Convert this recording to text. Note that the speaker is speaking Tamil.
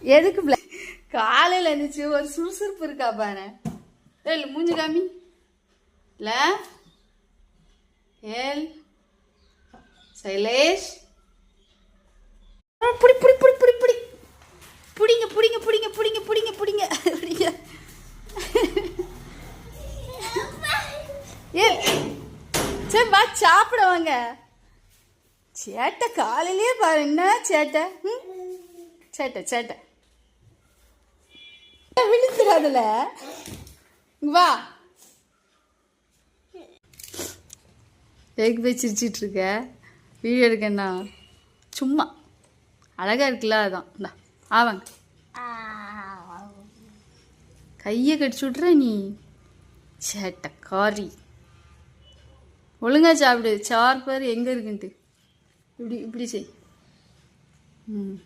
எதுக்கு பிள்ளை காலையில் எழுந்துச்சு ஒரு சுறுசுறுப்பு இருக்கா பாரு. ஏல் மூஞ்சி காமி. இல்லை. ஏல். சைலேஷ். ஆ, புடி புடி புடி புடி புடி. புடிங்க புடிங்க புடிங்க புடிங்க புடிங்க புடிங்க. புடிங்க. ஏல் சரி வா சாப்பிட வாங்க. சேட்டை காலையிலேயே பாரு. என்ன சேட்டை? ம்? சேட்டை சேட்டை. அதில் வா. எதுக்கு போய் சிரிச்சிட்டு இருக்க வீடியோ எடுக்கண்ணா. சும்மா. அழகா இருக்குல்ல அதான். இந்தா ஆவாங்க கையை கடிச்சு விட்ற நீ. சேட்டை காரி. ஒழுங்கா சாப்பிடு. சார் பாரு எங்கே இருக்குன்ட்டு. இப்படி இப்படி செய். ம்.